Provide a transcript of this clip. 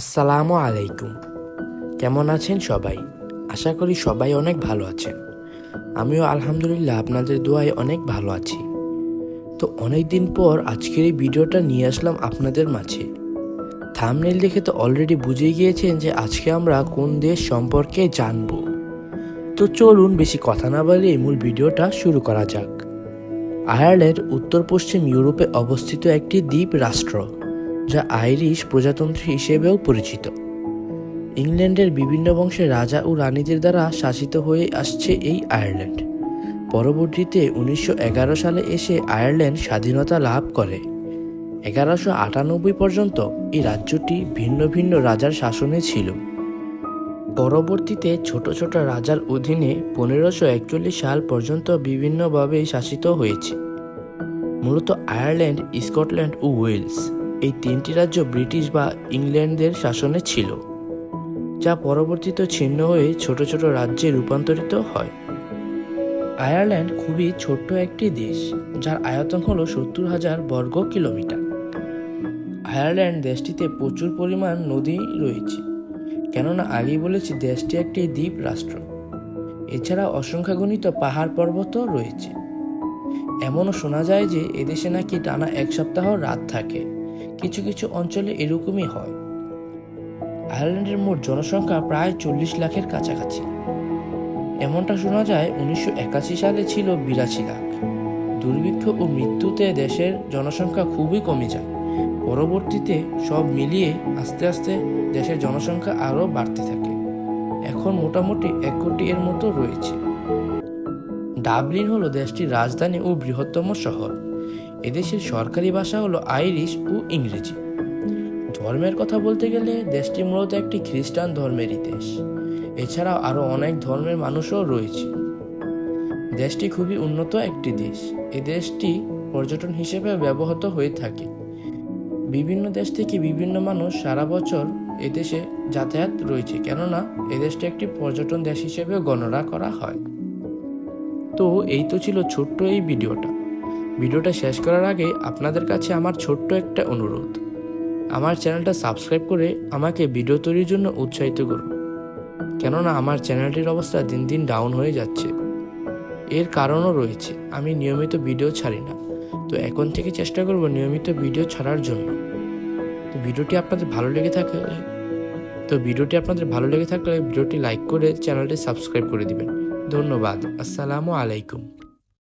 আসসালামু আলাইকুম। কেমন আছেন সবাই? আশা করি সবাই অনেক ভালো আছেন। আমিও আলহামদুলিল্লাহ আপনাদের দোয়ায় অনেক ভালো আছি। তো অনেক দিন পর আজকের এই ভিডিওটা নিয়ে আসলাম আপনাদের মাঝে। থামনেল দেখে তো অলরেডি বুঝে গিয়েছেন যে আজকে আমরা কোন দেশ সম্পর্কে জানব। তো চলুন বেশি কথা না বলে এই মূল ভিডিওটা শুরু করা যাক। আয়ারল্যান্ড উত্তর পশ্চিম ইউরোপে অবস্থিত একটি দ্বীপ রাষ্ট্র। যা আইরিশ প্রজাতন্ত্র হিসেবেও পরিচিত। ইংল্যান্ডের বিভিন্ন বংশের রাজা ও রানীদের দ্বারা শাসিত হয়ে আসছে এই আয়ারল্যান্ড। পরবর্তীতে উনিশশো এগারো সালে এসে আয়ারল্যান্ড স্বাধীনতা লাভ করে। এগারোশো আটানব্বই পর্যন্ত এই রাজ্যটি ভিন্ন ভিন্ন রাজার শাসনে ছিল। পরবর্তীতে ছোট ছোট রাজার অধীনে পনেরোশো একচল্লিশ সাল পর্যন্ত বিভিন্নভাবে শাসিত হয়েছে। মূলত আয়ারল্যান্ড, স্কটল্যান্ড ও ওয়েলস। এই তিনটি রাজ্য ব্রিটিশ বা ইংল্যান্ডের শাসনে ছিল, যা পরবর্তীতে ছিন্ন হয়ে ছোট ছোট রাজ্যে রূপান্তরিত হয়। আয়ারল্যান্ড খুবই ছোট্ট একটি দেশ, যার আয়তন হলো সত্তর হাজার বর্গ কিলোমিটার। আয়ারল্যান্ড দেশটিতে প্রচুর পরিমাণ নদী রয়েছে, কেননা আগেই বলেছি দেশটি একটি দ্বীপ রাষ্ট্র। এছাড়া অসংখ্যাগণিত পাহাড় পর্বতও রয়েছে। এমনও শোনা যায় যে এদেশে নাকি টানা এক সপ্তাহ রাত থাকে। কিছু কিছু অঞ্চলে এরকমই হয়। আয়ারল্যান্ডের মোট জনসংখ্যা প্রায় চল্লিশ লাখের কাছাকাছি। এমনটা শোনা যায় উনিশশো একাশি সালে ছিল বিরাশি লাখ। দুর্ভিক্ষ ও মৃত্যুতে দেশের জনসংখ্যা খুবই কমে যায়। পরবর্তীতে সব মিলিয়ে আস্তে আস্তে দেশের জনসংখ্যা আরও বাড়তে থাকে। এখন মোটামুটি এক কোটি এর মতো রয়েছে। ডাবলিন হলো দেশটির রাজধানী ও বৃহত্তম শহর। এদেশের সরকারি ভাষা হলো আইরিশ ও ইংরেজি। ধর্মের কথা বলতে গেলে দেশটি মূলত একটি খ্রিস্টান ধর্মেরই দেশ এছাড়াও আরও অনেক ধর্মের মানুষও রয়েছে। দেশটি খুবই উন্নত একটি দেশ। এ দেশটি পর্যটন হিসেবে ব্যবহৃত হয়ে থাকে। বিভিন্ন দেশ থেকে বিভিন্ন মানুষ সারা বছর এদেশে যাতায়াত রয়েছে, কেননা এদেশটি একটি পর্যটন দেশ হিসেবে গণনা করা হয়। তো এই তো ছিল ছোট্ট এই ভিডিওটা। ভিডিওটা শেষ করার আগে আপনাদের কাছে আমার ছোট্ট একটা অনুরোধ। আমার চ্যানেলটা সাবস্ক্রাইব করে আমাকে ভিডিও তৈরির জন্য উৎসাহিত করুন। কেননা আমার চ্যানেলটির অবস্থা দিন দিন ডাউন হয়ে যাচ্ছে। এর কারণও রয়েছে, আমি নিয়মিত ভিডিও ছাড়ি না। তো এখন থেকে চেষ্টা করব নিয়মিত ভিডিও ছাড়ার জন্য। তো ভিডিওটি আপনাদের ভালো লেগে থাকলে তো ভিডিওটি আপনাদের ভালো লেগে থাকলে ভিডিওটি লাইক করে চ্যানেলটি সাবস্ক্রাইব করে দিবেন। ধন্যবাদ, আসসালামু আলাইকুম।